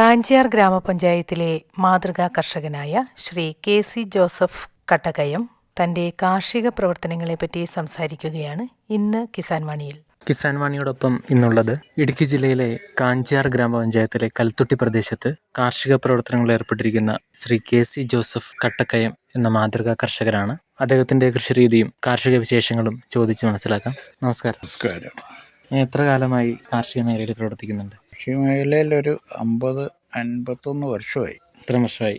കാഞ്ചിയാർ ഗ്രാമപഞ്ചായത്തിലെ മാതൃകാ കർഷകനായ ശ്രീ കെ സി ജോസഫ് കട്ടകയം തന്റെ കാർഷിക പ്രവർത്തനങ്ങളെ പറ്റി സംസാരിക്കുകയാണ് ഇന്ന് കിസാൻ വാണിയിൽ. കിസാൻ വാണിയോടൊപ്പം ഇന്നുള്ളത് ഇടുക്കി ജില്ലയിലെ കാഞ്ചിയാർ ഗ്രാമപഞ്ചായത്തിലെ കൽത്തുട്ടി പ്രദേശത്ത് കാർഷിക പ്രവർത്തനങ്ങളിൽ ഏർപ്പെട്ടിരിക്കുന്ന ശ്രീ കെ സി ജോസഫ് കട്ടക്കയം എന്ന മാതൃകാ കർഷകരാണ്. അദ്ദേഹത്തിന്റെ കൃഷിരീതിയും കാർഷിക വിശേഷങ്ങളും ചോദിച്ച് മനസ്സിലാക്കാം. നമസ്കാരം. നമസ്കാരം. എത്ര കാലമായി കാർഷിക മേഖലയിൽ പ്രവർത്തിക്കുന്നുണ്ട്? കൃഷി മേഖലയിൽ ഒരു അമ്പത് അൻപത്തൊന്ന് വർഷമായി. ഇത്ര വർഷമായി.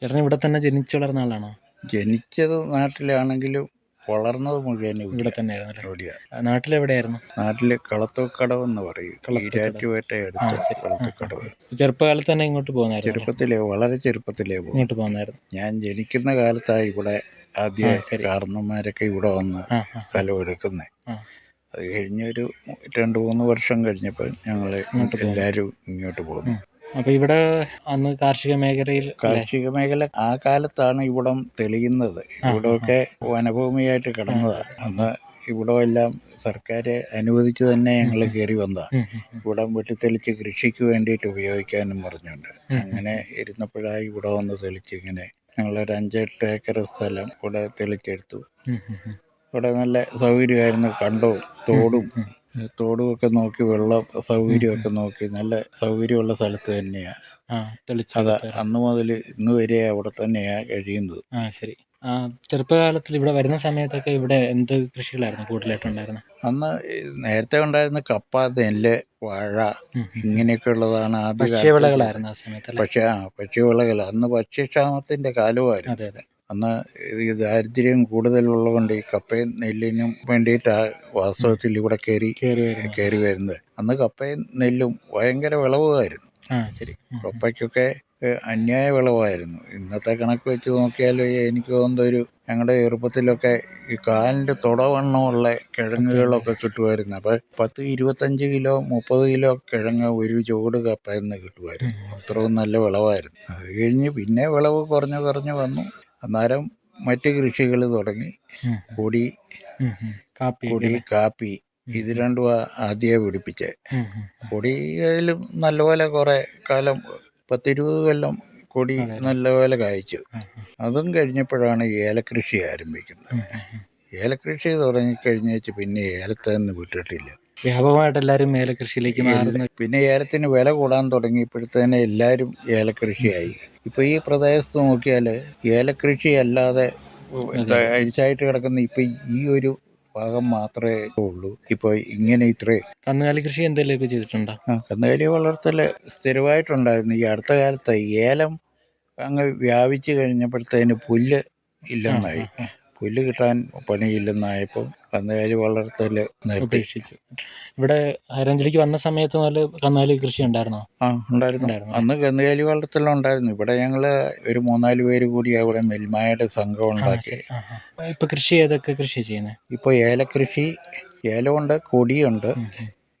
ചേട്ടൻ ഇവിടെ തന്നെ ജനിച്ചു വളർന്ന ആളാണോ? ജനിച്ചത് നാട്ടിലാണെങ്കിലും വളർന്നത് മുഴുവൻ ഇവിടെ. തന്നെയായിരുന്നു നാട്ടിലെവിടെയായിരുന്നു? നാട്ടിൽ കളത്തൂക്കടവ് എന്ന് പറയും. ഈരാറ്റുപേട്ട അടുത്ത് കളത്തുക്കടവ്. ചെറുപ്പകാലത്ത് തന്നെ ഇങ്ങോട്ട് പോകുന്നായിരുന്നു? ചെറുപ്പത്തിലേ വളരെ ചെറുപ്പത്തിലേ പോകും ഇങ്ങോട്ട് പോകുന്നായിരുന്നു ഞാൻ ജനിക്കുന്ന കാലത്താണ് ഇവിടെ ആദ്യ കാരണന്മാരൊക്കെ ഇവിടെ വന്ന് സ്ഥലം എടുക്കുന്നത് ആ. അത് കഴിഞ്ഞൊരു രണ്ട് മൂന്ന് വർഷം കഴിഞ്ഞപ്പോൾ ഞങ്ങൾ എല്ലാവരും ഇങ്ങോട്ട് പോന്നു അപ്പൊ ഇവിടെ അന്ന് കാർഷിക മേഖലയിൽ കാർഷിക മേഖല ആ കാലത്താണ് ഇവിടം തെളിയുന്നത്. ഇവിടമൊക്കെ വനഭൂമിയായിട്ട് കിടന്നതാണ് അന്ന് ഇവിടെ എല്ലാം സർക്കാർ അനുവദിച്ച് തന്നെ ഞങ്ങൾ കയറി വന്നതാണ് ഇവിടം വെട്ടി തെളിച്ച് ഇവിടം വെട്ടിത്തെളിച്ച് കൃഷിക്ക് വേണ്ടിയിട്ട് ഉപയോഗിക്കാനും പറഞ്ഞുണ്ട്. അങ്ങനെ ഇരുന്നപ്പോഴായി ഇവിടെ വന്ന് തെളിച്ച് ഇങ്ങനെ ഞങ്ങളൊരു അഞ്ചെട്ട് ഏക്കർ സ്ഥലം ഇവിടെ തെളിച്ചെടുത്തു. ഇവിടെ നല്ല സൗകര്യമായിരുന്നു. കണ്ടവും തോടും തോടും ഒക്കെ നോക്കി വെള്ളം സൗകര്യമൊക്കെ നോക്കി നല്ല സൗകര്യമുള്ള സ്ഥലത്ത് തന്നെയാണ് അതാ അന്ന് മുതൽ ഇന്ന് വരെ അവിടെ തന്നെയാണ് കഴിയുന്നത്. ആ ശരി. ചെറുപ്പകാലത്തിൽ ഇവിടെ വരുന്ന സമയത്തൊക്കെ ഇവിടെ എന്ത് കൃഷികളായിരുന്നു കൂടുതലായിട്ടുണ്ടായിരുന്നത് അന്ന് നേരത്തെ ഉണ്ടായിരുന്ന കപ്പ നെല്ല് വാഴ ഇങ്ങനെയൊക്കെ ഉള്ളതാണ് ആദ്യ ഭക്ഷ്യവിളകളായിരുന്നു ആ സമയത്ത് പക്ഷേ ആ ഭക്ഷ്യവിളകൾ അന്ന് ഭക്ഷ്യക്ഷാമത്തിന്റെ കാലമായിരുന്നു. അതെ അതെ. അന്ന് ഈ ദാരിദ്ര്യം കൂടുതലുള്ളതുകൊണ്ട് ഈ കപ്പയും നെല്ലിനും വേണ്ടിയിട്ടാണ് വാസ്തവത്തിൽ ഇവിടെ കയറി കയറി വരുന്നു കയറി വരുന്നത്. അന്ന് കപ്പയും നെല്ലും ഭയങ്കര വിളവുമായിരുന്നു. കപ്പയ്ക്കൊക്കെ അന്യായ വിളവായിരുന്നു. ഇന്നത്തെ കണക്ക് വെച്ച് നോക്കിയാൽ എനിക്ക് തോന്നുന്ന ഒരു ഞങ്ങളുടെ ചെറുപ്പത്തിലൊക്കെ ഈ കാലിന്റെ തുടവണ്ണമുള്ള കിഴങ്ങുകളൊക്കെ കിട്ടുമായിരുന്നു. അപ്പോൾ പത്ത് ഇരുപത്തഞ്ച് കിലോ മുപ്പത് കിലോ കിഴങ്ങ് ഒരു ചൂട് കപ്പയെന്ന് കിട്ടുമായിരുന്നു. അത്രയും നല്ല വിളവായിരുന്നു. അത് കഴിഞ്ഞ് പിന്നെ വിളവ് കുറഞ്ഞു കുറഞ്ഞു വന്നു. അന്നേരം മറ്റ് കൃഷികൾ തുടങ്ങി. കൊടി. കാപ്പി കൊടി കാപ്പി ഇത് രണ്ടും ആദ്യമേ പിടിപ്പിച്ച്. കൊടി നല്ലപോലെ കുറേ കാലം പത്തിരുപത് കൊല്ലം കൊടി നല്ലപോലെ കായ്ച്ചു. അതും കഴിഞ്ഞപ്പോഴാണ് ഏലക്കൃഷി ആരംഭിക്കുന്നത്. ഏലക്കൃഷി തുടങ്ങിക്കഴിഞ്ഞേച്ച് പിന്നെ ഏലത്തെ നിന്ന് വിട്ടിട്ടില്ല. വ്യാപകമായിട്ട് എല്ലാവരും ഏലകൃഷിയിലേക്ക് മാറുന്നു പിന്നെ ഏലത്തിന് വില കൂടാൻ തുടങ്ങിയപ്പോഴത്തേനെ എല്ലാവരും ഏലകൃഷിയായി. ഇപ്പൊ ഈ പ്രദേശത്ത് നോക്കിയാൽ ഏലകൃഷി അല്ലാതെ അരിച്ചായിട്ട് കിടക്കുന്ന ഇപ്പൊ ഈ ഒരു ഭാഗം മാത്രമേ ഉള്ളൂ. ഇപ്പൊ ഇങ്ങനെ ഇത്രയും കന്നുകാലി കൃഷി എന്തെങ്കിലുമൊക്കെ ചെയ്തിട്ടുണ്ടോ? ആ കന്നുകാലി വളർത്തൽ സ്ഥിരമായിട്ടുണ്ടായിരുന്നു. ഈ അടുത്ത കാലത്ത് ഏലം അങ്ങ് വ്യാപിച്ചു കഴിഞ്ഞപ്പോഴത്തേന് പുല്ല് ഇല്ലെന്നായി. പുല്ല് കിട്ടാൻ പണിയില്ലെന്നായപ്പോൾ കന്നുകാലി വളർത്തൽ നിർദ്ദേശിച്ചു. ഇവിടെ ഹൈറേഞ്ചിലേക്ക് വന്ന സമയത്ത് മുതൽ കന്നുകാലി കൃഷി ഉണ്ടായിരുന്നോ? ആ ഉണ്ടായിരുന്നു. അന്ന് കന്നുകാലി വളർത്തലുണ്ടായിരുന്നു ഇവിടെ ഞങ്ങൾ ഒരു മൂന്നാൽ പേര് കൂടി അവിടെ മെൽമായുടെ സംഘം ഉണ്ടാക്കി. ഇപ്പൊ കൃഷി ഏതൊക്കെ കൃഷി ചെയ്യുന്നത് ഇപ്പൊ ഏലകൃഷി ഏലമുണ്ട് കൊടിയുണ്ട്.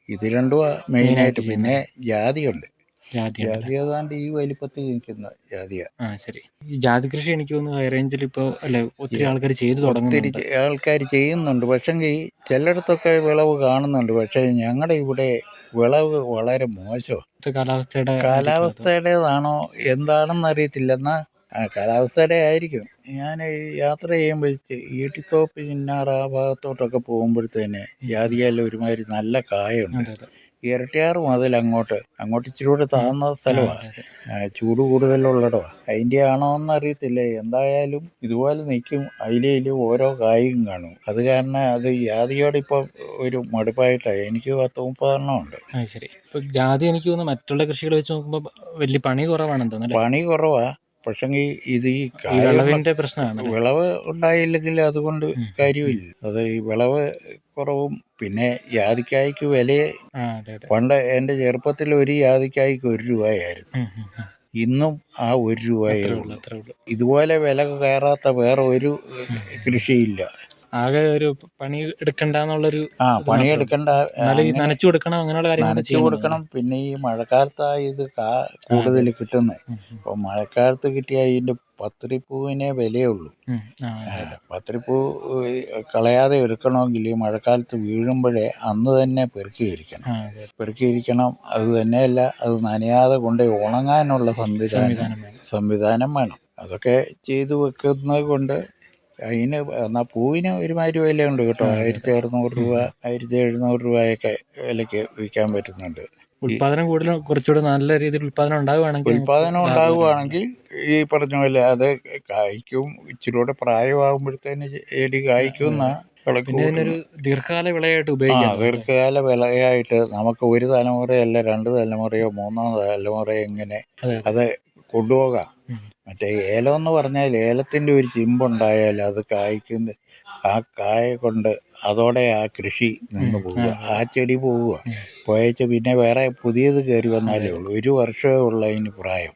ഇത് രണ്ടും മെയിനായിട്ട് പിന്നെ ജാതിയുണ്ട്. ജാതി ജാതി ഏതാണ്ട് ഈ വലിപ്പത്തിൽ നിൽക്കുന്ന ജാതിയാണ് ആ ശരി. ഈ ജാതി കൃഷി എനിക്ക് തോന്നുന്നു ഹൈറേഞ്ചിൽ ഇപ്പോൾ അല്ലെ ഒത്തിരി ആൾക്കാർ ചെയ്തു ഒത്തിരി തുടങ്ങുന്നുണ്ട് ആൾക്കാർ ചെയ്യുന്നുണ്ട്. പക്ഷെങ്കിൽ ചിലയിടത്തൊക്കെ വിളവ് കാണുന്നുണ്ട്. പക്ഷേ ഞങ്ങളുടെ ഇവിടെ വിളവ് വളരെ മോശമാണ് ഇപ്പോഴത്തെ കാലാവസ്ഥയുടെ കാലാവസ്ഥയുടേതാണോ എന്താണെന്ന് അറിയത്തില്ല. എന്നാൽ ആ കാലാവസ്ഥയുടെ ആയിരിക്കും. ഞാൻ യാത്ര ചെയ്യുമ്പോൾ ഈട്ടിത്തോപ്പ് ചിന്നാർ ആ ഭാഗത്തോട്ടൊക്കെ പോകുമ്പോഴത്തേന് ജാതിയാൽ ഒരുമാതിരി നല്ല കായുണ്ട് അതെ അതെ. ഇരട്ടിയാറ് മുതൽ അങ്ങോട്ട്. അങ്ങോട്ട് ഇച്ചിരി കൂടെ താഴ്ന്ന സ്ഥലമാണ്. ചൂട് കൂടുതലുള്ളിടമാണ് അതിന്റെ ആണോ എന്ന് അറിയത്തില്ല. എന്തായാലും ഇതുപോലെ നിൽക്കും. അതിലും ഓരോ കായും കാണും. അത് കാരണം അത് ജാതിയോടെ ഇപ്പോൾ ഒരു മടുപ്പായിട്ടാണ് എനിക്ക് പത്ത് മുപ്പതെണ്ണം ഉണ്ട്. ശരി. ഇപ്പൊ ജാതി എനിക്ക് തോന്നുന്നു മറ്റുള്ള കൃഷികൾ വെച്ച് നോക്കുമ്പോൾ വലിയ പണി കുറവാണെന്ന് തോന്നുന്നു പണി കുറവാ. പക്ഷെങ്കിൽ ഇത് ഈ ഈ വിളവിന്റെ പ്രശ്നമാണ് വിളവ് ഉണ്ടായില്ലെങ്കിൽ അതുകൊണ്ട് കാര്യമില്ല. അത് ഈ വിളവ് കുറവും പിന്നെ യാതിക്കായ്ക്ക് വില പണ്ട് എന്റെ ചെറുപ്പത്തിൽ ഒരു യാതിക്കായ്ക്ക് ഒരു രൂപയായിരുന്നു. ഇന്നും ആ ഒരു രൂപയേ ഉള്ളൂ. ഇതുപോലെ വില കയറാത്ത വേറെ ഒരു കൃഷിയില്ല. ആകെ ഒരു പണി എടുക്കണ്ടെന്നുള്ളൊരു ആ പണി എടുക്കണ്ട നനച്ചു കൊടുക്കണം അങ്ങനെയുള്ള നനച്ചു കൊടുക്കണം. പിന്നെ ഈ മഴക്കാലത്താണ് ഇത് കാ കൂടുതൽ കിട്ടുന്നത് അപ്പോൾ മഴക്കാലത്ത് കിട്ടിയ ഇതിന്റെ പത്രിപ്പൂവിനെ വിലയുള്ളൂ. പത്രിപ്പൂ കളയാതെ എടുക്കണമെങ്കിൽ ഈ മഴക്കാലത്ത് വീഴുമ്പോഴേ അന്ന് തന്നെ പെറുക്കിയിരിക്കണം. പെറുക്കിയിരിക്കണം. അത് തന്നെയല്ല അത് നനയാതെ കൊണ്ട് ഉണങ്ങാനുള്ള സംവിധാനം. സംവിധാനം വേണം. അതൊക്കെ ചെയ്തു വെക്കുന്നത് കൊണ്ട് അതിന് എന്നാൽ പൂവിന് ഒരുമാതിരി വിലയുണ്ട് കേട്ടോ. ആയിരത്തി അറുന്നൂറ് രൂപ ആയിരത്തി എഴുന്നൂറ് രൂപയൊക്കെ വിലയ്ക്ക് വിൽക്കാൻ പറ്റുന്നുണ്ട്. ഉൽപാദനം കൂടുതൽ കുറച്ചുകൂടെ നല്ല രീതിയിൽ ഉൽപാദനം ഉണ്ടാകുവാണെങ്കിൽ ഉൽപാദനം ഉണ്ടാകുവാണെങ്കിൽ ഈ പറഞ്ഞ പോലെ അത് കായ്ക്കും ഇച്ചിരി കൂടെ പ്രായമാകുമ്പോഴത്തേന് ചെടി കായ്ക്കും എന്നാ പിന്നെ ഇതിനൊരു ദീർഘകാല വിളയായിട്ട് ഉപയോഗിക്കാം. ദീർഘകാല വിളയായിട്ട് നമുക്ക് ഒരു തലമുറയല്ല രണ്ട് തലമുറയോ മൂന്നാം തലമുറയോ ഇങ്ങനെ അതെ. കൊണ്ടുപോകാം. മറ്റേ ഏലം എന്ന് പറഞ്ഞാൽ ഏലത്തിന്റെ ഒരു ചിമ്പുണ്ടായാൽ അത് കായ്ക്കുന്ന ആ കായ കൊണ്ട് അതോടെ ആ കൃഷി നിന്ന് പോവുക. ആ. ചെടി പോവുക. പോയച്ച് പിന്നെ വേറെ പുതിയത് കയറി വന്നാലേ ഉള്ളൂ. ഒരു വർഷമേ ഉള്ളൂ അതിന് പ്രായം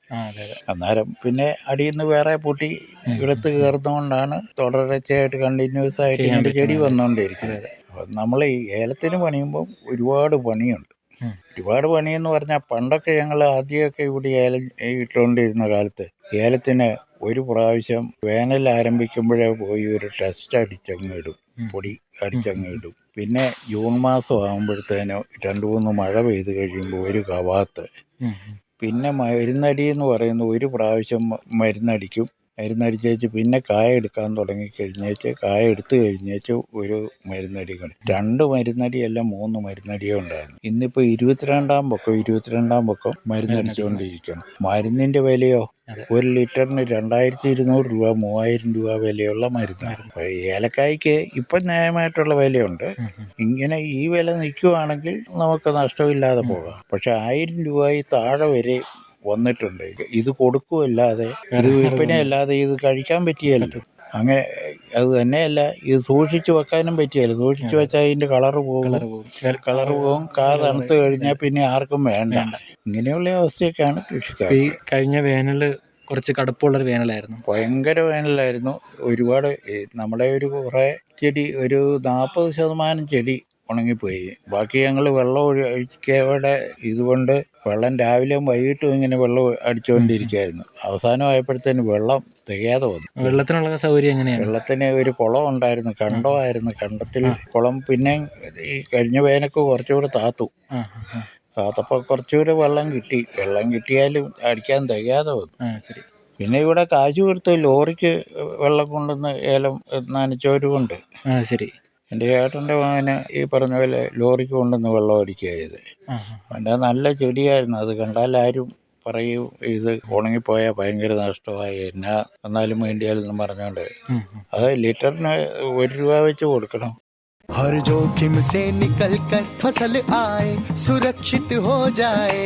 അന്നേരം പിന്നെ അടിയിൽ നിന്ന് വേറെ പൊട്ടി എടുത്ത് കയറുന്നതുകൊണ്ടാണ് തുടർച്ചയായിട്ട് കണ്ടിന്യൂസ് ആയിട്ട് ഇങ്ങനെ ചെടി. വന്നുകൊണ്ടിരിക്കുന്നത്. അപ്പം നമ്മൾ ഈ ഏലത്തിന് പണിയുമ്പോൾ ഒരുപാട് പണിയുണ്ട്. ഒരുപാട് പണിയെന്ന് പറഞ്ഞാൽ പണ്ടൊക്കെ ഞങ്ങൾ ആദ്യമൊക്കെ ഇവിടെ ഏലം ഇട്ടുകൊണ്ടിരുന്ന കാലത്ത് ഏലത്തിന് ഒരു പ്രാവശ്യം വേനൽ ആരംഭിക്കുമ്പോഴേ പോയി ഒരു ടെസ്റ്റ് അടിച്ചങ്ങ് ഇടും. പൊടി അടിച്ചങ്ങ് ഇടും. പിന്നെ ജൂൺ മാസം ആകുമ്പോഴത്തേനോ രണ്ട് മൂന്ന് മഴ പെയ്ത് കഴിയുമ്പോൾ ഒരു കവാത്ത്. പിന്നെ മരുന്നടി എന്ന് പറയുന്നത് ഒരു പ്രാവശ്യം മരുന്നടിക്കും. മരുന്നടിച്ചേച്ച് പിന്നെ കായ എടുക്കാൻ തുടങ്ങി. കഴിഞ്ഞേച്ച് കായ എടുത്തു കഴിഞ്ഞേച്ച് ഒരു മരുന്നടി കൊണ്ട്. രണ്ട് മരുന്നടിയല്ല മൂന്ന് മരുന്നടിയേ ഉണ്ടായിരുന്നു. ഇന്നിപ്പോൾ ഇരുപത്തിരണ്ടാം പൊക്കം ഇരുപത്തിരണ്ടാം പൊക്കം മരുന്നടിച്ചുകൊണ്ടിരിക്കണം മരുന്നിന്റെ വിലയോ. ഒരു ലിറ്ററിന് രണ്ടായിരത്തി ഇരുന്നൂറ് രൂപ മൂവായിരം രൂപ വിലയുള്ള മരുന്നാണ്. അപ്പോൾ ഏലക്കായ്ക്ക് ഇപ്പം ന്യായമായിട്ടുള്ള വിലയുണ്ട്. ഇങ്ങനെ ഈ വില നിൽക്കുകയാണെങ്കിൽ നമുക്ക് നഷ്ടമില്ലാതെ പോകാം. പക്ഷെ ആയിരം രൂപയിൽ താഴെ വരെ വന്നിട്ടുണ്ട്. ഇത് കൊടുക്കുമല്ലാതെ ഇത് വിൽപ്പനയല്ലാതെ ഇത് കഴിക്കാൻ പറ്റിയല്ലോ. അങ്ങനെ അത് തന്നെയല്ല ഇത് സൂക്ഷിച്ചു വെക്കാനും പറ്റിയല്ല. സൂക്ഷിച്ചു വെച്ചാൽ അതിന്റെ കളറ് പോകും. കളറ് പോകും. കാ തണുത്ത് കഴിഞ്ഞാൽ പിന്നെ ആർക്കും വേണ്ട. ഇങ്ങനെയുള്ള അവസ്ഥയൊക്കെയാണ് കൃഷിക്കാർ. ഈ കഴിഞ്ഞ വേനൽ കുറച്ച് കടുപ്പമുള്ളൊരു വേനലായിരുന്നു. ഭയങ്കര വേനലായിരുന്നു. ഒരുപാട് നമ്മളെ ഒരു കുറേ ചെടി ഒരു നാൽപ്പത് ശതമാനം ചെടി ഉണങ്ങിപ്പോയി. ബാക്കി ഞങ്ങൾ വെള്ളം ഒഴിക്കയുടെ ഇതുകൊണ്ട് വെള്ളം രാവിലെയും വൈകിട്ടും ഇങ്ങനെ വെള്ളം അടിച്ചുകൊണ്ടിരിക്കുകയായിരുന്നു അവസാനമായപ്പോഴത്തേന് വെള്ളം തികയാതെ വന്നു. വെള്ളത്തിനുള്ള സൗകര്യം എങ്ങനെയാണ്? വെള്ളത്തിന് ഒരു കുളം ഉണ്ടായിരുന്നു കണ്ടമായിരുന്നു. കണ്ടത്തിൽ കുളം പിന്നെ ഈ കഴിഞ്ഞ വേനൊക്കെ കുറച്ചുകൂടെ താത്തു. താത്തപ്പോൾ കുറച്ചുകൂടെ വെള്ളം കിട്ടി. വെള്ളം കിട്ടിയാലും അടിക്കാൻ തികയാതെ വന്നു. ശരി. പിന്നെ ഇവിടെ കാശ് കൊടുത്ത് ലോറിക്ക് വെള്ളം കൊണ്ടുവന്ന് ഏലം നനച്ചവരുമുണ്ട്. ആ ശരി. എൻ്റെ ഏട്ടൻ്റെ മകന് ഈ പറഞ്ഞ പോലെ ലോറിക്ക് കൊണ്ടുവന്ന് വെള്ളം അടിക്കുക ചെയ്ത് ആ ആ. അവൻ്റെ നല്ല ചെടിയായിരുന്നു അത് കണ്ടാൽ ആരും പറയും ഇത് ഉണങ്ങിപ്പോയാൽ ഭയങ്കര നഷ്ടമായി എന്നാ എന്നാലും വേണ്ടിയാലെന്ന് പറഞ്ഞുകൊണ്ട് ഉം, ഉം. അത് ലിറ്ററിന് ഒരു രൂപ വെച്ച് കൊടുക്കണം हर जोखिम से निकल कर फसल आए सुरक्षित हो जाए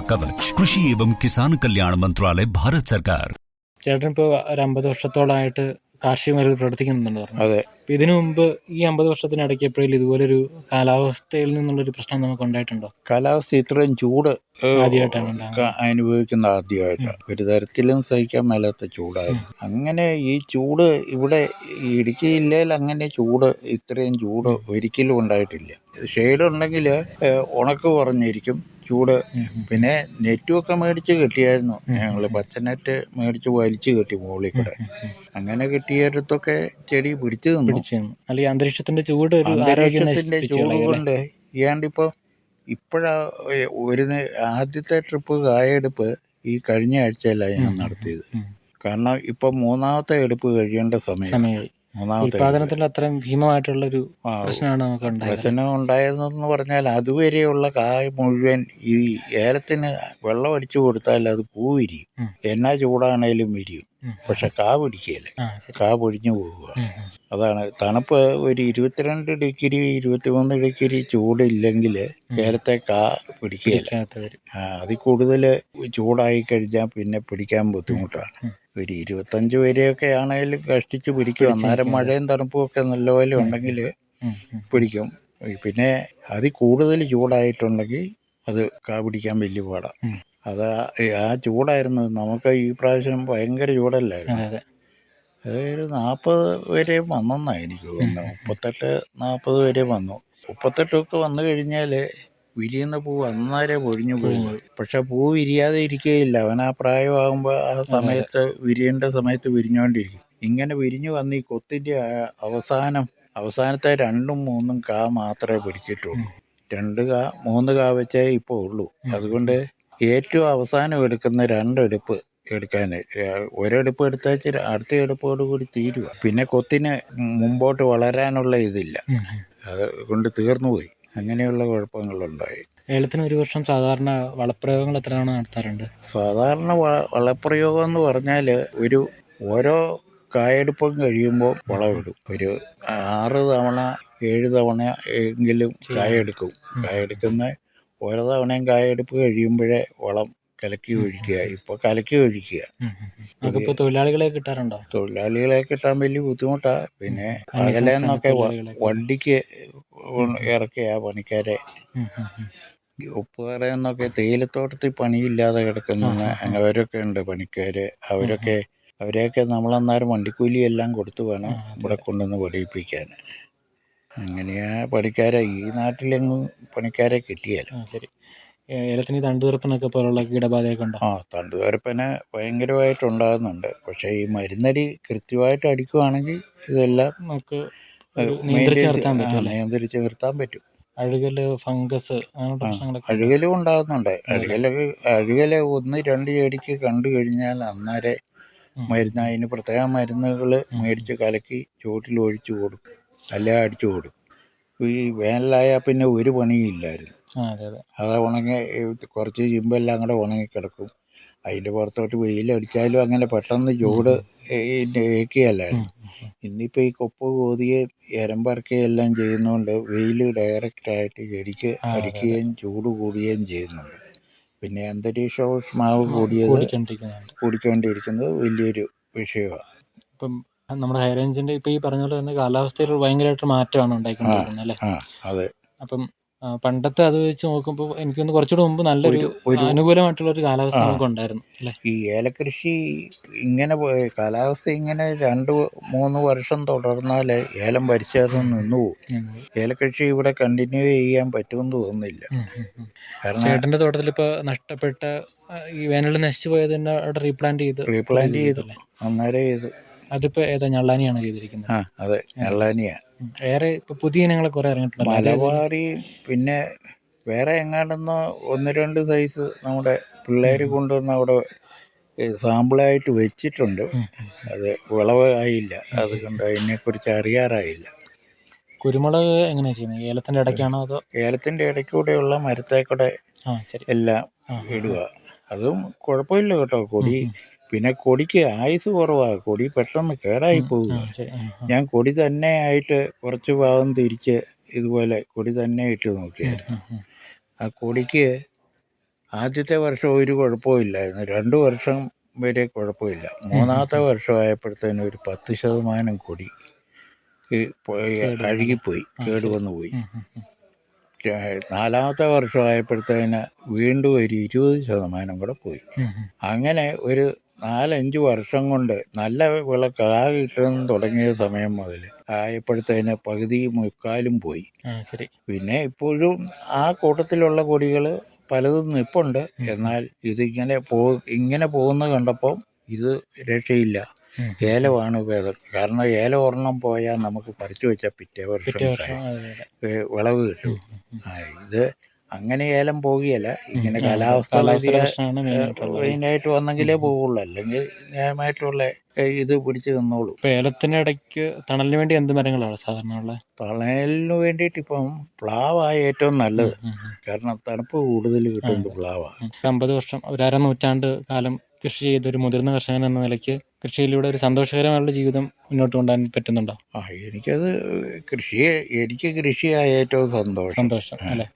സുരക്ഷാ കവച് കൃഷി ഏവം കിസാൻ कल्याण മന്ത്രാലയ ഭാരത് സർക്കാർ. ചേട്ടൻ ഒരു അമ്പത് വർഷത്തോളമായിട്ട് കാർഷിക മേഖലയിൽ പ്രവർത്തിക്കുന്നുണ്ടെന്ന് പറഞ്ഞു. അതെ. ഇതിനു മുമ്പ് ഈ അമ്പത് വർഷത്തിനിടയ്ക്ക് എപ്പോഴും ഇതുപോലൊരു കാലാവസ്ഥയിൽ നിന്നുള്ളൊരു പ്രശ്നം നമുക്ക് ഉണ്ടായിട്ടുണ്ടോ കാലാവസ്ഥ ഇത്രയും ചൂട് ആദ്യമായിട്ടാണ് അനുഭവിക്കുന്ന ആദ്യമായിട്ട് ഒരു തരത്തിലും സഹിക്കാൻ മേലാത്ത ചൂടായിരുന്നു അങ്ങനെ ഈ ചൂട് ഇവിടെ ഇടുക്കി ജില്ലയിൽ അങ്ങനെ ചൂട് ഇത്രയും ചൂട് ഒരിക്കലും ഉണ്ടായിട്ടില്ല. ഷെയ്ഡ് ഉണ്ടെങ്കിൽ ഉണക്ക് കുറഞ്ഞിരിക്കും. ചൂട് പിന്നെ നെറ്റുമൊക്കെ മേടിച്ച് കെട്ടിയായിരുന്നു. ഞങ്ങൾ പച്ച നെറ്റ് മേടിച്ച് വലിച്ചു കെട്ടി മുകളിൽ കൂടെ. അങ്ങനെ കെട്ടിയടത്തൊക്കെ ചെടി പിടിച്ചു അല്ലെങ്കിൽ പിടിച്ചു അന്തരീക്ഷത്തിന്റെ ചൂട് അന്തരീക്ഷത്തിന്റെ ചൂട്? കൊണ്ട് ഏണ്ടിപ്പോ ഇപ്പോഴാ ഒരു ആദ്യത്തെ ട്രിപ്പ് കായെടുപ്പ് ഈ കഴിഞ്ഞ ആഴ്ചയിലാണ് ഞാൻ നടത്തിയത്. കാരണം ഇപ്പൊ മൂന്നാമത്തെ എടുപ്പ് കഴിയേണ്ട സമയം. ഉൽപാദനത്തിൽ അത്രയും ഭീമമായിട്ടുള്ളൊരു പ്രശ്നമാണ് നമുക്ക് ഉണ്ടായത് പ്രശ്നം ഉണ്ടായതെന്ന് പറഞ്ഞാൽ അതുവരെയുള്ള കായ് മുഴുവൻ ഈ ഏലത്തിന് വെള്ളം അടിച്ചു കൊടുത്താൽ അത് പൂ വിരിയും. എന്നാ ചൂടാണേലും വിരിയും. പക്ഷെ കാ പിടിക്കുകയില്ല ശരി. കാ പൊഴിഞ്ഞു പോവുക. അതാണ് തണുപ്പ് ഒരു ഇരുപത്തിരണ്ട് ഡിഗ്രി ഇരുപത്തിമൂന്ന് ഡിഗ്രി ചൂടില്ലെങ്കിൽ ഏലത്തെ കാ പിടിക്കുകയില്ല അതിൽ കൂടുതൽ ചൂടായി കഴിഞ്ഞാൽ പിന്നെ പിടിക്കാൻ ബുദ്ധിമുട്ടാണ്. ഒരു ഇരുപത്തഞ്ച് വരെയൊക്കെ ആണെങ്കിലും കഷ്ടിച്ച് പിടിക്കും. അന്നേരം മഴയും തണുപ്പും ഒക്കെ നല്ലപോലെ ഉണ്ടെങ്കിൽ. പിടിക്കും. പിന്നെ അതിൽ കൂടുതൽ ചൂടായിട്ടുണ്ടെങ്കിൽ അത് കാ പിടിക്കാൻ വലിയ പാടാണ് അത് ആ- ചൂടായിരുന്നു നമുക്ക് ഈ പ്രാവശ്യം ഭയങ്കര ചൂടല്ലായിരുന്നു. അതെ അതെ. അതൊരു നാൽപ്പത് വരെ വന്നെന്നാണ് എനിക്ക് തോന്നുന്നത്. മുപ്പത്തെട്ട് നാൽപ്പത് വരെ വന്നു. മുപ്പത്തെട്ടൊക്കെ വന്നു കഴിഞ്ഞാൽ വിരിയുന്ന പൂ അന്നേരം പൊഴിഞ്ഞു പോകും പക്ഷെ പൂ വിരിയാതെ ഇരിക്കുകയില്ല അവൻ ആ പ്രായമാകുമ്പോൾ ആ സമയത്ത് വിരിയേണ്ട സമയത്ത് വിരിഞ്ഞുകൊണ്ടിരിക്കും ഇങ്ങനെ വിരിഞ്ഞു വന്ന് ഈ കൊത്തിന്റെ അവസാനം അവസാനത്തെ രണ്ടും മൂന്നും കാ മാത്രമേ പിടിച്ചിട്ടുള്ളൂ രണ്ട് കാ മൂന്ന് കാ വെച്ചേ ഇപ്പോൾ ഉള്ളൂ. അതുകൊണ്ട് ഏറ്റവും അവസാനം എടുക്കുന്ന രണ്ടെടുപ്പ് എടുക്കാൻ ഒരെടുപ്പ് എടുത്താൽ അടുത്ത എടുപ്പോട് കൂടി തീരുക പിന്നെ കൊത്തിന് മുമ്പോട്ട് വളരാനുള്ള ഇതില്ല. അത് കൊണ്ട് തീർന്നു പോയി. അങ്ങനെയുള്ള കുഴപ്പങ്ങളുണ്ടായി. ഏലത്തിന് ഒരു വർഷം സാധാരണ വളപ്രയോഗങ്ങൾ എത്ര തവണ നടത്താറുണ്ട്? സാധാരണ വളപ്രയോഗം എന്ന് പറഞ്ഞാൽ ഒരു ഓരോ കായെടുപ്പം കഴിയുമ്പോൾ വളമിടും. ഒരു ആറ് തവണ ഏഴ് തവണ എങ്കിലും കായെടുക്കും. കായെടുക്കുന്ന ഓരോ തവണയും കായെടുപ്പ് കഴിയുമ്പോഴേ വളം കലക്കി ഒഴിക്കുക. ഇപ്പോൾ കലക്കി ഒഴിക്കുക. നമുക്കിപ്പോൾ തൊഴിലാളികളെ കിട്ടാറുണ്ടോ? തൊഴിലാളികളെ കിട്ടാൻ വലിയ ബുദ്ധിമുട്ടാണ് പിന്നെ അകലെന്നൊക്കെ. വണ്ടിക്ക് ഇറക്കിയ പണിക്കാരെ. ഉം, ഉം, ഉം. ഈ തേയിലത്തോട്ടത്തിൽ പണിയില്ലാതെ കിടക്കുന്ന അവരൊക്കെ ഉണ്ട് പണിക്കാര്. അവരൊക്കെ അവരെയൊക്കെ നമ്മളന്നേരം വണ്ടിക്കൂലി എല്ലാം കൊടുത്തു വേണം ഇവിടെ കൊണ്ടുവന്ന് പഠിപ്പിക്കാൻ. അങ്ങനെയാ പണിക്കാരെ ഈ നാട്ടിലെങ്ങും പണിക്കാരെ കിട്ടിയാലും. ശരി. ഏലത്തിന് തണ്ടുതുരപ്പനൊക്കെ പോലുള്ള കീടബാധയൊക്കെ ഉണ്ടോ? ആ തണ്ടുതുരപ്പന് ഭയങ്കരമായിട്ടുണ്ടാകുന്നുണ്ട് പക്ഷേ ഈ മരുന്നടി കൃത്യമായിട്ട് അടിക്കുവാണെങ്കിൽ ഇതെല്ലാം നമുക്ക് നിയന്ത്രിച്ച് നിർത്താൻ പറ്റും ആ, നിയന്ത്രിച്ച് നിർത്താൻ പറ്റും. അഴുകൽ ഫംഗസ്? അഴുകലും ഉണ്ടാകുന്നുണ്ട്. അഴുകലൊക്കെ അഴുകൽ ഒന്ന് രണ്ട് ചെടിക്ക് കണ്ടു കഴിഞ്ഞാൽ അന്നേരെ മരുന്ന് അതിന് പ്രത്യേക മരുന്നുകൾ മേടിച്ച് കലക്കി ചുവട്ടിൽ ഒഴിച്ചു കൊടുക്കും. അല്ലെ അടിച്ചു കൊടുക്കും. ഈ വേനലായാൽ പിന്നെ ഒരു പണിയില്ലായിരുന്നു ആ അതെ അതെ. അത് ഉണങ്ങി കുറച്ച് ചിമ്പെല്ലാം കൂടെ ഉണങ്ങിക്കിടക്കും അതിന്റെ പുറത്തോട്ട് വെയിലടിച്ചാലും അങ്ങനെ പെട്ടെന്ന് ചൂട് ഏക്കുകയല്ലായിരുന്നു ഇന്നിപ്പോൾ ഈ കൊപ്പ് കോതിയെ എരമ്പറക്കുകയും എല്ലാം ചെയ്യുന്നതുകൊണ്ട് വെയിൽ ഡയറക്റ്റ് ആയിട്ട് ചെടിക്ക് അടിക്കുകയും ചൂട് കൂടുകയും ചെയ്യുന്നുണ്ട്. പിന്നെ അന്തരീക്ഷ ഊഷ്മാവ് കൂടിയത് കൂടിക്കൊണ്ടിരിക്കുന്നത് വലിയൊരു വിഷയമാണ് ഇപ്പം നമ്മുടെ ഹൈ റേഞ്ചിന്റെ ഇപ്പൊ ഈ പറഞ്ഞ പോലെ തന്നെ കാലാവസ്ഥയിൽ ഭയങ്കരമായിട്ട് മാറ്റമാണ് ഉണ്ടായിക്കൊണ്ടിരിക്കുന്നത് അല്ലേ? അതെ. അപ്പം പണ്ടത്തെ അത് വെച്ച് നോക്കുമ്പോൾ എനിക്കൊന്ന് കുറച്ചുകൂടെ മുമ്പ് നല്ലൊരു അനുകൂലമായിട്ടുള്ള ഒരു കാലാവസ്ഥ നമുക്ക് ഉണ്ടായിരുന്നു അല്ലേ? ഈ ഏലകൃഷി ഇങ്ങനെ പോയി കാലാവസ്ഥ ഇങ്ങനെ രണ്ട് മൂന്ന് വർഷം തുടർന്നാൽ ഏലം വരിച്ചത് നിന്നു പോകും ഏലകൃഷി ഇവിടെ കണ്ടിന്യൂ ചെയ്യാൻ പറ്റുമെന്ന് തോന്നുന്നില്ല. കാരണം ചേട്ടന്റെ തോട്ടത്തിൽ ഇപ്പൊ നഷ്ടപ്പെട്ട ഈ വേനൽ നശിച്ചു പോയത് അവിടെ റീപ്ലാന്റ് ചെയ്ത് റീപ്ലാന്റ് ചെയ്തു? അന്നേരം ചെയ്തു. അതിപ്പോ ഏതാ ഞള്ളാനിയാണ് ചെയ്തിരിക്കുന്നത്? ആ അതെ ഞള്ളാനിയ. വേറെ ഇപ്പൊ പുതിയ ഇനങ്ങൾ കുറെ ഇറങ്ങിയിട്ടുണ്ട് മലബാറി പിന്നെ വേറെ എങ്ങാണ്ടെന്നോ ഒന്ന് രണ്ട് സൈസ് നമ്മുടെ പിള്ളേർ കൊണ്ടുവന്ന് അവിടെ സാമ്പിളായിട്ട് വെച്ചിട്ടുണ്ട്. അത് വിളവ് ആയില്ല. അതുകൊണ്ട് അതിനെക്കുറിച്ച് അറിയാറായില്ല. കുരുമുളക് എങ്ങനെയാ ചെയ്യുന്നത്? ഏലത്തിന്റെ ഇടയ്ക്കാണോ അതോ? ഏലത്തിന്റെ ഇടയ്ക്കൂടെയുള്ള മരത്തേക്കൂടെ ആ ശരി. എല്ലാം ഇടുക. അതും കുഴപ്പമില്ല കേട്ടോ. കൊടി പിന്നെ കൊടിക്ക് ആയുസ് കുറവാ. കൊടി പെട്ടെന്ന് കേടായി പോകുക. ഞാൻ കൊടി തന്നെ ആയിട്ട് കുറച്ച് ഭാഗം തിരിച്ച് ഇതുപോലെ കൊടി തന്നെ ഇട്ട് നോക്കിയായിരുന്നു. ആ കൊടിക്ക് ആദ്യത്തെ വർഷം ഒരു കുഴപ്പമില്ലായിരുന്നു രണ്ട് വർഷം വരെ കുഴപ്പമില്ല. മൂന്നാമത്തെ വർഷമായപ്പോഴത്തേനും ഒരു പത്ത് ശതമാനം കൊടി അഴുകിപ്പോയി കേട് വന്നു. അഴുകിപ്പോയി. കേടുവന്നു പോയി. നാലാമത്തെ വർഷമായപ്പോഴത്തേന് വീണ്ടും ഒരു ഇരുപത് ശതമാനം കൂടെ പോയി. അങ്ങനെ ഒരു നാലഞ്ച് വർഷം കൊണ്ട് നല്ല വിള കാ കിട്ടണം തുടങ്ങിയ സമയം മുതൽ ആയപ്പോഴത്തേന് പകുതി മുക്കാലും പോയി. ശരി. പിന്നെ ഇപ്പോഴും ആ കൂട്ടത്തിലുള്ള കൊടികൾ പലതും നിപ്പുണ്ട്. എന്നാൽ ഇതിങ്ങനെ പോ ഇങ്ങനെ പോകുന്നത് കണ്ടപ്പോൾ ഇത് രക്ഷയില്ല. ഏലമാണ് ഭേദം. കാരണം ഏലം ഒരെണ്ണം പോയാൽ നമുക്ക് പറിച്ചു വെച്ചാൽ പിറ്റേ വർഷം വിളവ് കിട്ടും. ആ ഇത് അങ്ങനെ ഏലം പോകുകയല്ല ഇങ്ങനെ കാലാവസ്ഥ. മെയിനായിട്ട് വന്നെങ്കിലേ പോവുള്ളൂ. അല്ലെങ്കിൽ ന്യായമായിട്ടുള്ള ഇത് പിടിച്ച് നിന്നോളൂ. ഇപ്പൊ ഏലത്തിന് ഇടയ്ക്ക് തണലിന് വേണ്ടി എന്ത് മരങ്ങളാണ് സാധാരണ ഉള്ളത് തണലിന് വേണ്ടിയിട്ട് ഇപ്പം പ്ലാവായ ഏറ്റവും നല്ലത്. കാരണം തണുപ്പ് കൂടുതൽ കിട്ടുന്നത് പ്ലാവാണ്. അമ്പത് വർഷം ഒരു അര നൂറ്റാണ്ട് കാലം കൃഷി ചെയ്ത ഒരു മുതിർന്ന കർഷകൻ എന്ന നിലയ്ക്ക് കൃഷിയിലൂടെ ഒരു സന്തോഷകരമായുള്ള ജീവിതം മുന്നോട്ട് കൊണ്ടുപോകാൻ പറ്റുന്നുണ്ടോ? ആ എനിക്കത് കൃഷിയെ എനിക്ക് കൃഷിയായ ഏറ്റവും സന്തോഷം. സന്തോഷം അല്ലേ?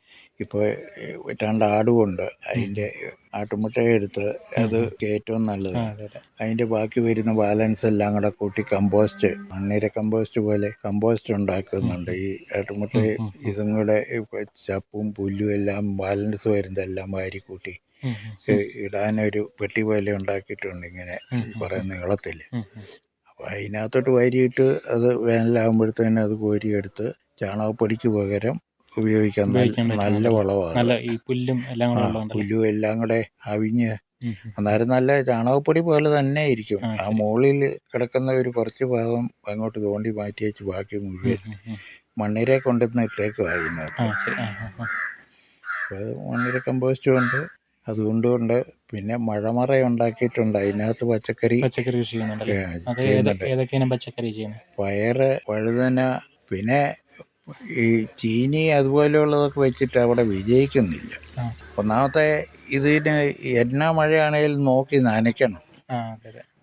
ഇപ്പോൾ രണ്ട് ആടുമുണ്ട്. അതിന്റെ ആട്ടുമുട്ടയെടുത്ത് അത് ഏറ്റവും നല്ലത്. അതിന്റെ ബാക്കി വരുന്ന ബാലൻസ് എല്ലാം കൂടെ കൂട്ടി കമ്പോസ്റ്റ് മണ്ണിര കമ്പോസ്റ്റ് പോലെ കമ്പോസ്റ്റ് ഉണ്ടാക്കുന്നുണ്ട്. ഈ ആട്ടുമുട്ട ഇതും കൂടെ ചപ്പും പുല്ലും എല്ലാം ബാലൻസ് വരുന്നതെല്ലാം വാരി കൂട്ടി ഇടാനൊരു പെട്ടി പോലെ ഉണ്ടാക്കിയിട്ടുണ്ട് ഇങ്ങനെ കുറേ നീളത്തിൽ. അപ്പോൾ അതിനകത്തോട്ട് വാരിയിട്ട് അത് വേനലാകുമ്പോഴത്തേനും അത് കോരിയെടുത്ത് ചാണകപ്പൊടിക്ക് പകരം ഉപയോഗിക്കാൻ നല്ല. നല്ല വളമാണ് നല്ല ഈ പുല്ലും എല്ലാം കൂടെ പുല്ലും എല്ലാം കൂടെ അവിഞ്ഞ്. അന്നേരം നല്ല ചാണകപ്പൊടി പോലെ തന്നെ ആയിരിക്കും ആ, മുകളിൽ കിടക്കുന്ന ഒരു കുറച്ച് ഭാഗം അങ്ങോട്ട് തോണ്ടി മാറ്റി വെച്ച് ബാക്കി മുഴുവൻ. മണ്ണിരെ കൊണ്ടുവന്ന് ഇട്ടേക്കും വായിക്കുന്നത് ആ ശരി ആ ആ, ആ. അപ്പോൾ അത് മണ്ണിര കമ്പോസ്റ്റും ഉണ്ട് അതുകൊണ്ടുകൊണ്ട് പിന്നെ മഴമറ ഉണ്ടാക്കിയിട്ടുണ്ട് അതിനകത്ത് പച്ചക്കറി പച്ചക്കറി കൃഷി ചെയ്യുന്നുണ്ട്. പച്ചക്കറി ചെയ്യുന്നത് പയറ് വഴുതന പിന്നെ ഈ ചീനി അതുപോലെയുള്ളതൊക്കെ വെച്ചിട്ട് അവിടെ വിജയിക്കുന്നില്ല. ആ. ഒന്നാമത്തെ ഇതിന് എന്നാ മഴയാണെങ്കിലും നോക്കി നനയ്ക്കണം. ആ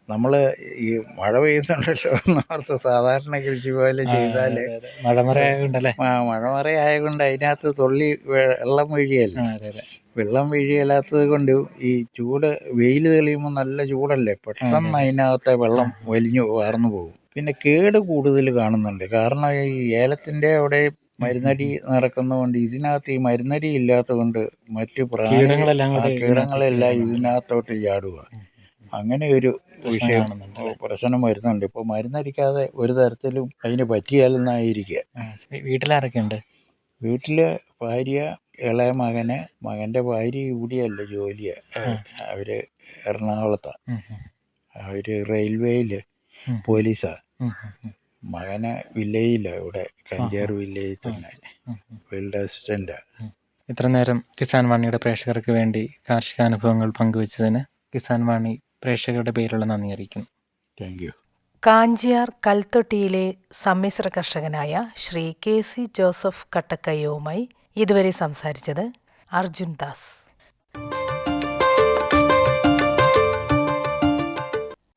നമ്മൾ ഈ മഴ പെയ്യുന്നുണ്ടല്ലോ. എന്നോർത്ത് സാധാരണ കൃഷി പോലെ ചെയ്താൽ അതെ, അതെ. മഴമറ ആയതുകൊണ്ടല്ലേ? മഴമറ ആയതുകൊണ്ട് അതിനകത്ത് തുള്ളി വെള്ളം വീഴിയല്ല ആ വെള്ളം വീഴിയല്ലാത്തത് കൊണ്ട് ഈ ചൂട് വെയിൽ തെളിയുമ്പോൾ നല്ല ചൂടല്ലേ? പെട്ടെന്ന് അതിനകത്തെ വെള്ളം വലിഞ്ഞു വാർന്നു പോകും. പിന്നെ കേട് കൂടുതൽ കാണുന്നുണ്ട്. കാരണം ഈ ഏലത്തിന്റെ അവിടെ മരുന്നടി നടക്കുന്നതുകൊണ്ട് ഇതിനകത്ത് ഈ മരുന്നടി ഇല്ലാത്തത് കൊണ്ട് മറ്റു പ്രാണികളെല്ലാം കീടങ്ങളെല്ലാം പ്രാണികളെല്ലാം കീടങ്ങളെല്ലാം ഇതിനകത്തോട്ട് ചാടുക. അങ്ങനെ ഒരു വിഷയം പ്രശ്നം വരുന്നുണ്ട്. ഇപ്പോൾ മരുന്നടിക്കാതെ ഒരു തരത്തിലും അതിന് പറ്റിയാലെന്നായിരിക്കുക. വീട്ടിലാരൊക്കെയുണ്ട് ശരി. വീട്ടിലാരൊക്കെ ഉണ്ട് വീട്ടിൽ ഭാര്യ ഇളയ മകന് മകന്റെ ഭാര്യ ഇവിടെയല്ല ജോലിയാണ് അവർ എറണാകുളത്താണ് അവർ റെയിൽവേയിൽ. പോലീസാ. മകനെ വില്ലേജിലാണ് ഇവിടെ. കഞ്ചേർ വില്ലേജിൽ തന്നെ. ഫീൽഡ് അസിസ്റ്റന്റാ ഇത്ര നേരം കിസാൻ വാണിയുടെ പ്രേക്ഷകർക്ക് വേണ്ടി കാർഷിക അനുഭവങ്ങൾ പങ്കുവച്ചതിന് കിസാൻ വാണി പ്രേക്ഷകരുടെ പേരിലുള്ള നന്ദി അറിയിക്കുന്നു. Thank you. കാഞ്ചിയാർ കൽത്തൊട്ടിയിലെ സമ്മിശ്ര കർഷകനായ ശ്രീ കെ സി ജോസഫ് കട്ടക്കയ്യവുമായി ഇതുവരെ സംസാരിച്ചത് അർജുൻ ദാസ്.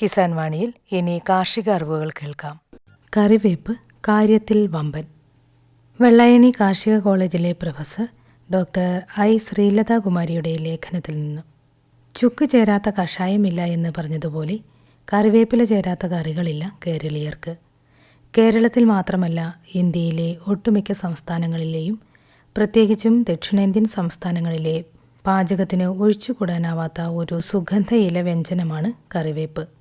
കിസാൻ വാണിയിൽ ഇനി കാർഷിക അറിവുകൾ കേൾക്കാം. കറിവേപ്പ് കാര്യത്തിൽ വമ്പൻ. വെള്ളായണി കാർഷിക കോളേജിലെ പ്രൊഫസർ ഡോക്ടർ ഐ ശ്രീലതാകുമാരിയുടെ ലേഖനത്തിൽ നിന്നും. ചുക്ക് ചേരാത്ത കഷായമില്ല എന്ന് പറഞ്ഞതുപോലെ കറിവേപ്പില ചേരാത്ത കറികളില്ല കേരളീയർക്ക്. കേരളത്തിൽ മാത്രമല്ല ഇന്ത്യയിലെ ഒട്ടുമിക്ക സംസ്ഥാനങ്ങളിലെയും പ്രത്യേകിച്ചും ദക്ഷിണേന്ത്യൻ സംസ്ഥാനങ്ങളിലെ പാചകത്തിന് ഒഴിച്ചുകൂടാനാവാത്ത ഒരു സുഗന്ധ ഇല വ്യഞ്ജനമാണ് കറിവേപ്പ്.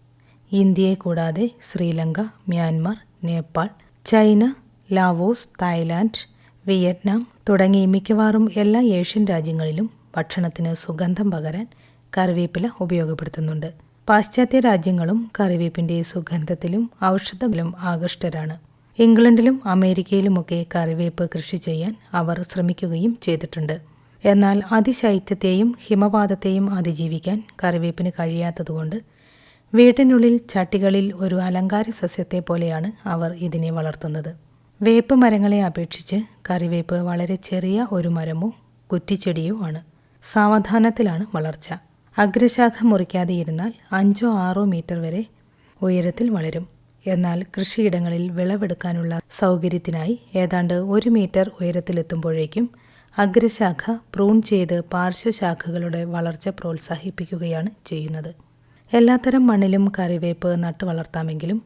ഇന്ത്യയെ കൂടാതെ Sri Lanka Myanmar Nepal China Laos Thailand Vietnam തുടങ്ങി മിക്കവാറും എല്ലാ ഏഷ്യൻ രാജ്യങ്ങളിലും ഭക്ഷണത്തിന് സുഗന്ധം പകരാൻ കറിവേപ്പില ഉപയോഗപ്പെടുത്തുന്നുണ്ട്. പാശ്ചാത്യ രാജ്യങ്ങളും കറിവേപ്പിന്റെ സുഗന്ധത്തിലും ഔഷധത്തിലും ആകൃഷ്ടരാണ്. ഇംഗ്ലണ്ടിലും അമേരിക്കയിലുമൊക്കെ കറിവേപ്പ് കൃഷി ചെയ്യാൻ അവർ ശ്രമിക്കുകയും ചെയ്തിട്ടുണ്ട്. എന്നാൽ അതിശൈത്യത്തെയും ഹിമപാതത്തെയും അതിജീവിക്കാൻ കറിവേപ്പിന് കഴിയാത്തതുകൊണ്ട് വീട്ടിനുള്ളിൽ ചട്ടികളിൽ ഒരു അലങ്കാര സസ്യത്തെ പോലെയാണ് അവർ ഇതിനെ വളർത്തുന്നത്. വേപ്പ് മരങ്ങളെ അപേക്ഷിച്ച് കറിവേപ്പ് വളരെ ചെറിയ ഒരു മരമോ കുറ്റിച്ചെടിയോ ആണ്. സാവധാനത്തിലാണ് വളർച്ച. അഗ്രശാഖ മുറിക്കാതെ ഇരുന്നാൽ അഞ്ചോ ആറോ മീറ്റർ വരെ ഉയരത്തിൽ വളരും. എന്നാൽ കൃഷിയിടങ്ങളിൽ വിളവെടുക്കാനുള്ള സൗകര്യത്തിനായി ഏതാണ്ട് ഒരു മീറ്റർ ഉയരത്തിലെത്തുമ്പോഴേക്കും അഗ്രശാഖ പ്രൂൺ ചെയ്ത് പാർശ്വശാഖകളുടെ വളർച്ച പ്രോത്സാഹിപ്പിക്കുകയാണ് ചെയ്യുന്നത്. എല്ലാത്തരം മണ്ണിലും കറിവേപ്പ് നട്ടു വളർത്താമെങ്കിലും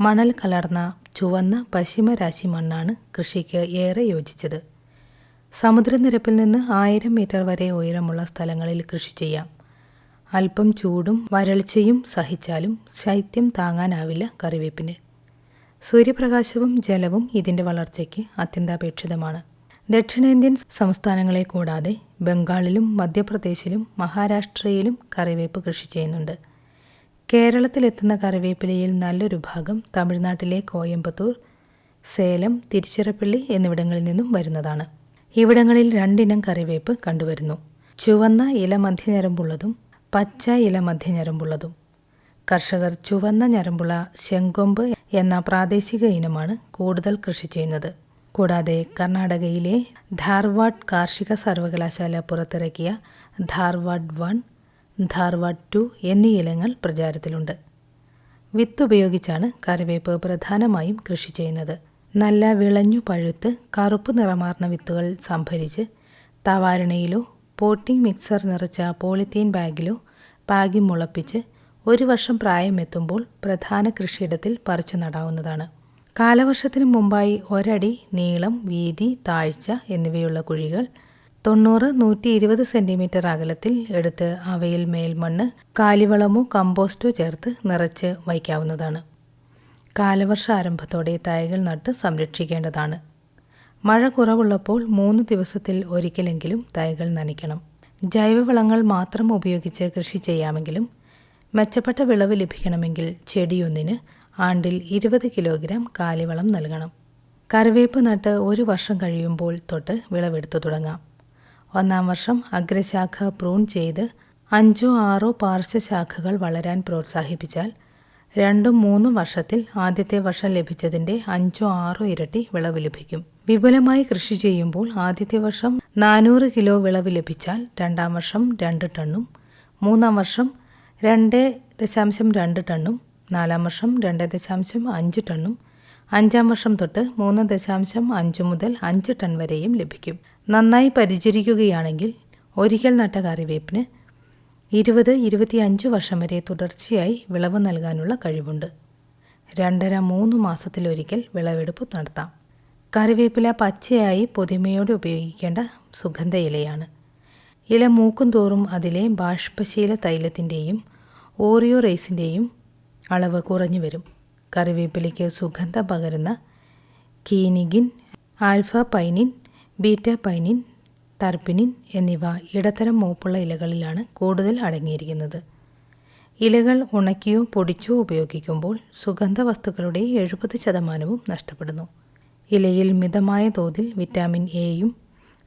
മണൽ കലർന്ന ചുവന്ന പശ്ചിമരാശി മണ്ണാണ് കൃഷിക്ക് ഏറെ യോജിച്ചത്. സമുദ്രനിരപ്പിൽ നിന്ന് ആയിരം മീറ്റർ വരെ ഉയരമുള്ള സ്ഥലങ്ങളിൽ കൃഷി ചെയ്യാം. അല്പം ചൂടും വരൾച്ചയും സഹിച്ചാലും ശൈത്യം താങ്ങാനാവില്ല കറിവേപ്പിന്. സൂര്യപ്രകാശവും ജലവും ഇതിന്റെ വളർച്ചയ്ക്ക് അത്യന്താപേക്ഷിതമാണ്. ദക്ഷിണേന്ത്യൻ സംസ്ഥാനങ്ങളെ കൂടാതെ ബംഗാളിലും മധ്യപ്രദേശിലും മഹാരാഷ്ട്രയിലും കറിവേപ്പ് കൃഷി ചെയ്യുന്നുണ്ട്. കേരളത്തിലെത്തുന്ന കറിവേപ്പിലയിൽ നല്ലൊരു ഭാഗം തമിഴ്നാട്ടിലെ കോയമ്പത്തൂർ സേലം തിരുച്ചിറപ്പള്ളി എന്നിവിടങ്ങളിൽ നിന്നും വരുന്നതാണ്. ഇവിടങ്ങളിൽ രണ്ടിനം കറിവേപ്പ് കണ്ടുവരുന്നു. ചുവന്ന ഇല മധ്യഞരമ്പുള്ളതും പച്ച ഇല മധ്യഞരമ്പുള്ളതും കർഷകർ ചുവന്ന ഞരമ്പുള്ള ശെങ്കൊമ്പ് എന്ന പ്രാദേശിക ഇനമാണ് കൂടുതൽ കൃഷി ചെയ്യുന്നത്. കൂടാതെ കർണാടകയിലെ ധാർവാഡ് കാർഷിക സർവകലാശാല പുറത്തിറക്കിയ ധാർവാഡ് വൺ ധാർവാഡ് ടു എന്നീ ഇനങ്ങൾ പ്രചാരത്തിലുണ്ട്. വിത്ത് ഉപയോഗിച്ചാണ് കറിവേപ്പ് പ്രധാനമായും കൃഷി ചെയ്യുന്നത്. നല്ല വിളഞ്ഞു പഴുത്ത് കറുപ്പ് നിറമാർന്ന വിത്തുകൾ സംഭരിച്ച് തവാരണയിലോ പോട്ടിംഗ് മിക്സർ നിറച്ച പോളിത്തീൻ ബാഗിലോ പാകി മുളപ്പിച്ച് ഒരു വർഷം പ്രായമെത്തുമ്പോൾ പ്രധാന കൃഷിയിടത്തിൽ പറിച്ചു നടാവുന്നതാണ്. കാലവർഷത്തിനു മുമ്പായി ഒരടി നീളം വീതി താഴ്ച എന്നിവയുള്ള കുഴികൾ തൊണ്ണൂറ് നൂറ്റി ഇരുപത് സെന്റിമീറ്റർ അകലത്തിൽ എടുത്ത് അവയിൽ മേൽമണ്ണ് കാലിവളമോ കമ്പോസ്റ്റോ ചേർത്ത് നിറച്ച് വയ്ക്കാവുന്നതാണ്. കാലവർഷ ആരംഭത്തോടെ തൈകൾ നട്ട് സംരക്ഷിക്കേണ്ടതാണ്. മഴ കുറവുള്ളപ്പോൾ മൂന്ന് ദിവസത്തിൽ ഒരിക്കലെങ്കിലും തൈകൾ നനയ്ക്കണം. ജൈവവളങ്ങൾ മാത്രം ഉപയോഗിച്ച് കൃഷി ചെയ്യാമെങ്കിലും മെച്ചപ്പെട്ട വിളവ് ലഭിക്കണമെങ്കിൽ ചെടിയൊന്നിന് ആണ്ടിൽ ഇരുപത് കിലോഗ്രാം കാലിവളം നൽകണം. കറിവേപ്പ് നട്ട് ഒരു വർഷം കഴിയുമ്പോൾ തൊട്ട് വിളവെടുത്തു തുടങ്ങാം. ഒന്നാം വർഷം അഗ്രശാഖ പ്രൂൺ ചെയ്ത് അഞ്ചോ ആറോ പാർശ്വശാഖകൾ വളരാൻ പ്രോത്സാഹിപ്പിച്ചാൽ രണ്ടും മൂന്നും വർഷത്തിൽ ആദ്യത്തെ വർഷം ലഭിച്ചതിന്റെ അഞ്ചോ ആറോ ഇരട്ടി വിളവ് ലഭിക്കും. വിപുലമായി കൃഷി ചെയ്യുമ്പോൾ ആദ്യത്തെ വർഷം നാനൂറ് കിലോ വിളവ് ലഭിച്ചാൽ രണ്ടാം വർഷം രണ്ട് ടണ്ണും മൂന്നാം വർഷം രണ്ട് ദശാംശം രണ്ട് ടണ്ണും നാലാം വർഷം രണ്ട് ദശാംശം അഞ്ച് ടണ്ണും അഞ്ചാം വർഷം തൊട്ട് മൂന്ന് ദശാംശം അഞ്ച് മുതൽ അഞ്ച് ടൺ വരെയും ലഭിക്കും. നന്നായി പരിചരിക്കുകയാണെങ്കിൽ ഒരിക്കൽ നട്ട കറിവേപ്പിന് ഇരുപത് ഇരുപത്തിയഞ്ച് വർഷം വരെ തുടർച്ചയായി വിളവ് നൽകാനുള്ള കഴിവുണ്ട്. രണ്ടര മൂന്ന് മാസത്തിലൊരിക്കൽ വിളവെടുപ്പ് നടത്താം. കറിവേപ്പില പച്ചയായി പൊതിമയോടെ ഉപയോഗിക്കേണ്ട സുഗന്ധ ഇലയാണ്. ഇല മൂക്കും തോറും അതിലെ ബാഷ്പശീല തൈലത്തിന്റെയും ഓറിയോ റൈസിന്റെയും അളവ് കുറഞ്ഞു വരും. കറിവേപ്പിലയ്ക്ക് സുഗന്ധം പകരുന്ന കീനിഗിൻ ആൽഫ പൈനിൻ ബീറ്റ പൈനിൻ ടർപ്പിനിൻ എന്നിവ ഇടത്തരം മൂപ്പുള്ള ഇലകളിലാണ് കൂടുതൽ അടങ്ങിയിരിക്കുന്നത്. ഇലകൾ ഉണക്കിയോ പൊടിച്ചോ ഉപയോഗിക്കുമ്പോൾ സുഗന്ധ വസ്തുക്കളുടെ എഴുപത് ശതമാനവും നഷ്ടപ്പെടുന്നു. ഇലയിൽ മിതമായ തോതിൽ വിറ്റാമിൻ എയും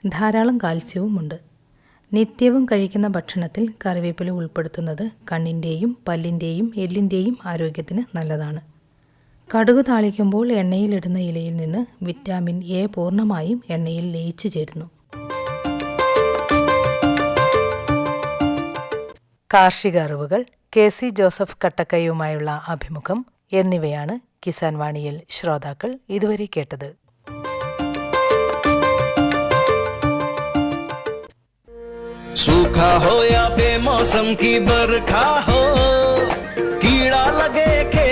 ധാരാളം കാൽസ്യവുമുണ്ട് നിത്യവും കഴിക്കുന്ന ഭക്ഷണത്തിൽ കറിവേപ്പില ഉൾപ്പെടുത്തുന്നത് കണ്ണിന്റെയും പല്ലിന്റെയും എല്ലിന്റെയും ആരോഗ്യത്തിന് നല്ലതാണ്. കടുക് താളിക്കുമ്പോൾ എണ്ണയിലിടുന്ന ഇലയിൽ നിന്ന് വിറ്റാമിൻ എ പൂർണ്ണമായും എണ്ണയിൽ ലയിച്ചു ചേരുന്നു കാർഷിക അറിവുകൾ കെ സി ജോസഫ് കട്ടക്കയുമായുള്ള അഭിമുഖം എന്നിവയാണ് കിസാൻ വാണിയിൽ ശ്രോതാക്കൾ ഇതുവരെ കേട്ടത് सूखा हो या बेमौसम की बरखा हो कीड़ा लगे खेत में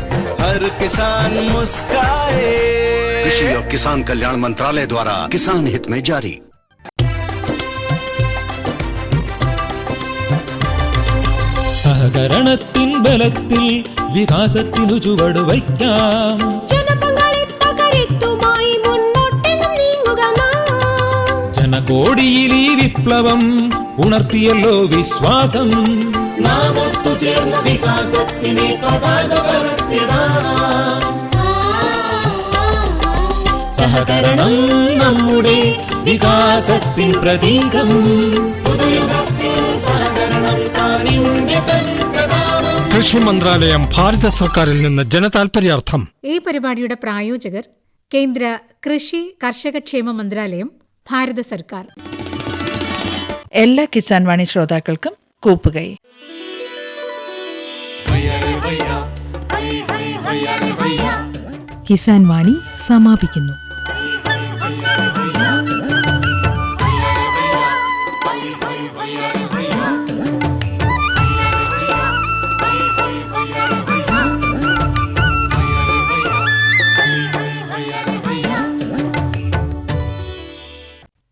हर किसान मुस्काए कृषि और किसान कल्याण मंत्रालय द्वारा किसान हित में जारी സഹകരണത്തിൻ ബലത്തിൽ വികാസത്തിനു ചുവട് വയ്ക്കാം ജനപങ്കാളിത്തകരുത്തുമായി മുന്നോട്ടെന്നും നീങ്ങുക നാം ജനകോടിയിൽ ഈ വിപ്ലവം ഉണർത്തിയല്ലോ വിശ്വാസം നാം ചേർന്ന വികാസത്തിനെ പതാക പറത്തിടാം സഹകരണം നമ്മുടെ വികാസത്തിൻ പ്രതീകം. പുതുയുഗത്തിൽ സഹകരണം തൻ കൃഷി മന്ത്രാലയം ഭാരത സർക്കാരിൽ നിന്ന് ജനതാൽപര്യാർത്ഥം. ഈ പരിപാടിയുടെ പ്രായോജകർ കേന്ദ്ര കൃഷി കർഷകക്ഷേമ മന്ത്രാലയം ഭാരത സർക്കാർ. എല്ലാ കിസാൻ വാണി ശ്രോതാക്കൾക്കും കൂപ്പുകൈ. കിസാൻ വാണി സമാപിക്കുന്നു.